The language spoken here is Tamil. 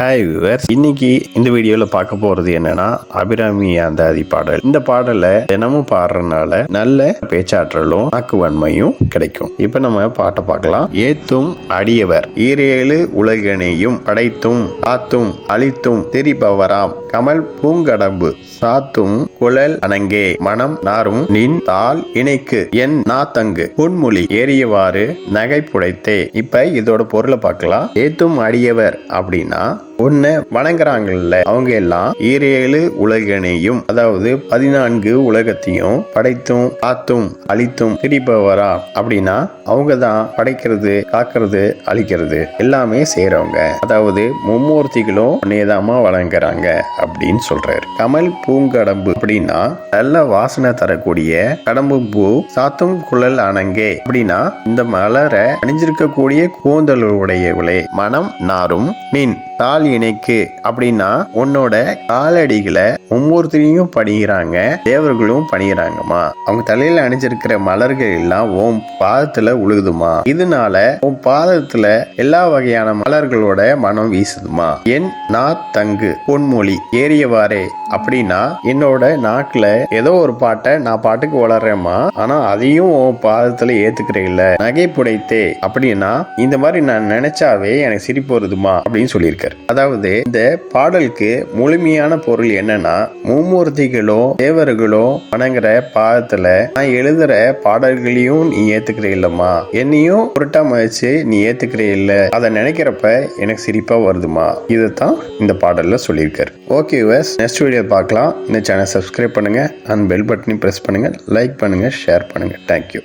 ஹாய் விவர்ஸ் இன்னைக்கு இந்த வீடியோவில் பார்க்க போகிறது என்னன்னா அபிராமி அந்தாதி பாடல் இந்த பாடலை தினமும் பாடுறதுனால நல்ல பேச்சாற்றலும் நாக்குவன்மையும் கிடைக்கும். இப்போ நம்ம பாட்டை பார்க்கலாம். ஏத்தும் அடியவர் ஈரேழு உலகனையும் படைத்தும் காத்தும் அழித்தும் திரிபவராம். கமல் பூங்கடம்பு சாத்தும் குழல் அணங்கே மனம் நாரும் நின் தாள் இணைக்கு என் நாத்தங்கு. புன்மொழி ஏறியவாறு நகை புடைத்தே இப்ப இதோட பொருளை பார்க்கலாம். ஏத்தும் அடியவர் அப்படின்னா ஒன்னு வணங்குறாங்கல்ல அவங்க எல்லாம் ஈரேழு உலகனையும் அதாவது பதினான்கு உலகத்தையும் படைத்தும் காத்தும் அழித்தும் திரிபவரா அப்படின்னா அவங்க தான் படைக்கிறது காக்கிறது அழிக்கிறது எல்லாமே செய்யறவங்க அதாவது மும்மூர்த்திகளும் நேதாமா வழங்குறாங்க அப்படின்னு சொல்றாரு. கமல் பூங்கடம்பு அப்படின்னா நல்ல வாசனை தரக்கூடிய கடம்பு பூ சாத்தும் குழல் அணங்கே அப்படின்னா இந்த மலரை அணிஞ்சிருக்கக்கூடிய கூந்தலுடையவளே மனம் நாரும் நின் கால் இணைக்கு அப்படின்னா உன்னோட காலடிகளை ஒவ்வொருத்தரையும் பணிகிறாங்க தேவர்களும் பணிகிறாங்கம்மா அவங்க தலையில அணிஞ்சிருக்கிற மலர்கள் எல்லாம் உன் பாதத்துல உழுகுதுமா இதனால உன் பாதத்துல எல்லா வகையான மலர்களோட மனம் வீசுதுமா என் நா தங்கு பொன்மொழி ஏறியவாறே அப்படின்னா என்னோட நாக்குல ஏதோ ஒரு பாட்டை நான் பாட்டுக்கு வளர்றேம்மா. ஆனா அதையும் உன் பாதத்துல ஏத்துக்கிறேன் இல்ல. நகை புடைத்தே அப்படின்னா இந்த மாதிரி நான் நினைச்சாவே எனக்கு சிரிப்பு வருதுமா அப்படின்னு சொல்லியிருக்காரு. அதாவது இந்த பாடலுக்கு முழுமையான பொருள் என்னன்னா மும்மூர்த்திகளோ தேவர்களோ வணங்குற பாதத்துல நான் எழுதுற பாடல்களையும் நீ ஏத்துக்கிற இல்லம்மா. என்னையும் பொருட்டா மதிச்சு நீ ஏத்துக்கிற இல்ல. அதை நினைக்கிறப்ப எனக்கு சிரிப்பா வருதுமா. இதைத்தான் இந்த பாடல்ல சொல்லியிருக்காரு. ஓகே யூஎஸ் நெக்ஸ்ட் வீடியோ பார்க்கலாம். இந்த சேனல் சப்ஸ்கிரைப் பண்ணுங்க. அண்ட் பெல் பட்டனையும் ப்ரெஸ் பண்ணுங்க. லைக் பண்ணுங்க ஷேர் பண்ணுங்க. Thank you